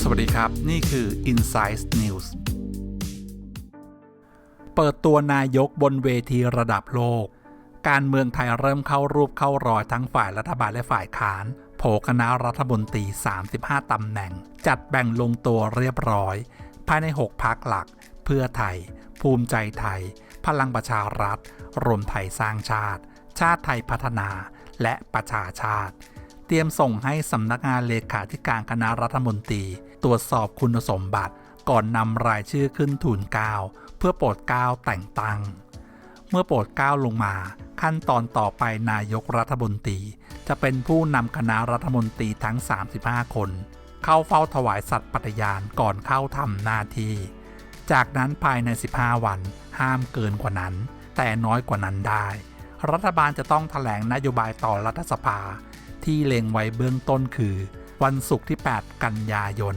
สวัสดีครับ นี่คือ Insight News เปิดตัวนายกบนเวทีระดับโลก การเมืองไทยเริ่มเข้ารูปเข้ารอยทั้งฝ่ายรัฐบาลและฝ่ายค้านโผคณะรัฐมนตรี 35 ตำแหน่ง จัดแบ่งลงตัวเรียบร้อย ภายใน 6พักหลัก เพื่อไทย ภูมิใจไทย พลังประชารัฐ รวมไทยสร้างชาติ ชาติไทยพัฒนา และประชาชาติ เตรียมส่งให้สำนักงานเลขาธิการคณะรัฐมนตรี ตรวจสอบคุณสมบัติก่อนนำรายชื่อขึ้นทูลเกล้าเพื่อโปรดเกล้าแต่งตั้ง เมื่อโปรดเกล้าลงมาขั้นตอนต่อไปนายกรัฐมนตรี จะเป็นผู้นำคณะรัฐมนตรีทั้ง 35 คน เข้าเฝ้าถวายสัตย์ปฏิญาณก่อนเข้าทำหน้าที่ จากนั้นภายใน 15 วัน ห้ามเกินกว่านั้น แต่น้อยกว่านั้นได้ รัฐบาลจะต้องถแถลงนโยบายต่อรัฐสภา ที่เล็งไว้เบื้องต้นคือ วันศุกร์ที่ 8 กันยายน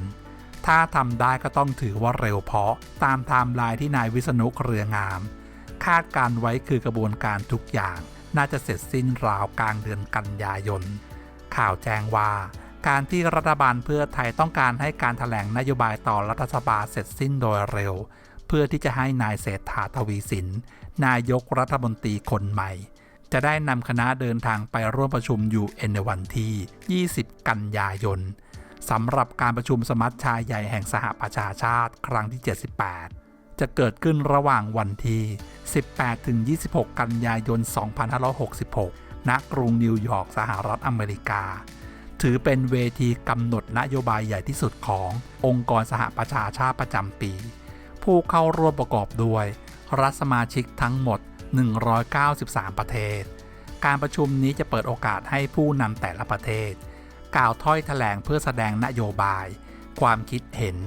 ถ้าทำได้ก็ต้องถือว่าเร็วเพราะตามไทม์ไลน์ที่นายวิษณุเครืองาม คาดการไว้คือกระบวนการทุกอย่าง น่าจะเสร็จสิ้นราวกลางเดือนกันยายน ข่าวแจ้งว่าการที่รัฐบาลเพื่อไทยต้องการให้การถแถลงนโยบายต่อรัฐสภาเสร็จสิ้นโดยเร็ว เพื่อที่จะให้นายเศรษฐาทวีสิน นายกรัฐมนตรีคนใหม่ จะได้นำคณะเดินทางไปร่วมประชุม UN ในวันที่ 20 กันยายนสำหรับการประชุมสมัชชาใหญ่แห่งสหประชาชาติครั้งที่ 78 จะเกิดขึ้นระหว่างวันที่ 18-26 กันยายน 2566 ณ กรุงนิวยอร์กสหรัฐอเมริกา ถือเป็นเวทีกำหนดนโยบายใหญ่ที่สุดขององค์กรสหประชาชาติประจำปี ผู้เข้าร่วมประกอบด้วย รัฐสมาชิกทั้งหมด 193 ประเทศ การประชุมนี้จะเปิดโอกาสให้ผู้นำแต่ละประเทศ กล่าวถ้อยแถลงเพื่อแสดงนโยบาย ความคิดเห็น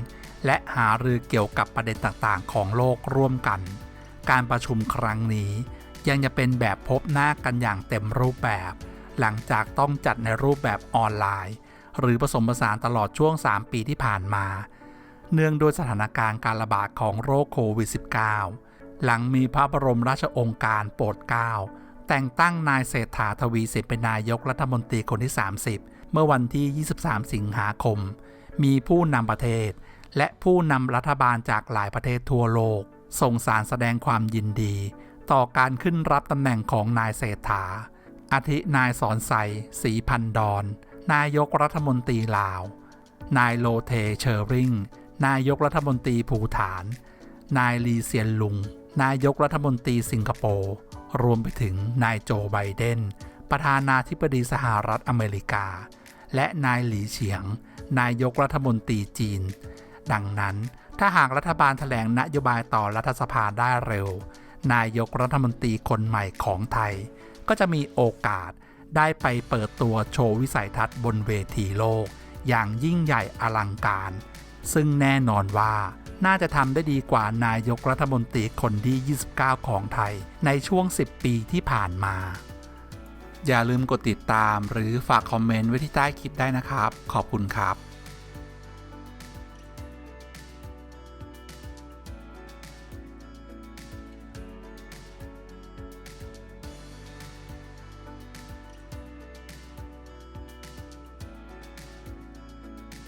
และหารือเกี่ยวกับประเด็นต่างๆ ของโลกร่วมกัน การประชุมครั้งนี้ยังจะเป็นแบบพบหน้ากันอย่างเต็มรูปแบบ หลังจากต้องจัดในรูปแบบออนไลน์ หรือผสมผสานตลอดช่วง 3 ปีที่ผ่านมา เนื่องด้วยสถานการณ์การระบาดของโรคโควิด -19 หลังมีพระบรมราชองค์การโปรดเกล้าแต่งตั้งนายเศรษฐาทวีสินเป็นนายกรัฐมนตรีคนที่ 30 เมื่อวันที่ 23 สิงหาคม มีผู้นำประเทศ และผู้นำรัฐบาลจากหลายประเทศทั่วโลก ส่งสารแสดงความยินดี ต่อการขึ้นรับตำแหน่งของนายเศรษฐา อาทินายสอนใสศรีพันดอน นายกรัฐมนตรีลาว นายโลเทเชอริง นายกรัฐมนตรีภูฐาน นายลีเซียนลุง นายกรัฐมนตรีสิงคโปร์รวมไปถึงนายโจไบเดน ประธานาธิบดีสหรัฐอเมริกา และนายหลีเฉียง นายกรัฐมนตรีจีน ดังนั้นถ้าหากรัฐบาลแถลงนโยบายต่อรัฐสภาได้เร็ว นายกรัฐมนตรีคนใหม่ของไทย ก็จะมีโอกาสได้ไปเปิดตัวโชว์วิสัยทัศน์บนเวทีโลก อย่างยิ่งใหญ่อลังการ ซึ่งแน่นอนว่า น่าจะทำได้ดีกว่านายกรัฐมนตรีคนที่ 29 ของไทย ในช่วง 10 ปีที่ผ่านมา อย่าลืมกดติดตามหรือฝากคอมเมนต์ไว้ที่ใต้คลิปได้นะครับ ขอบคุณครับ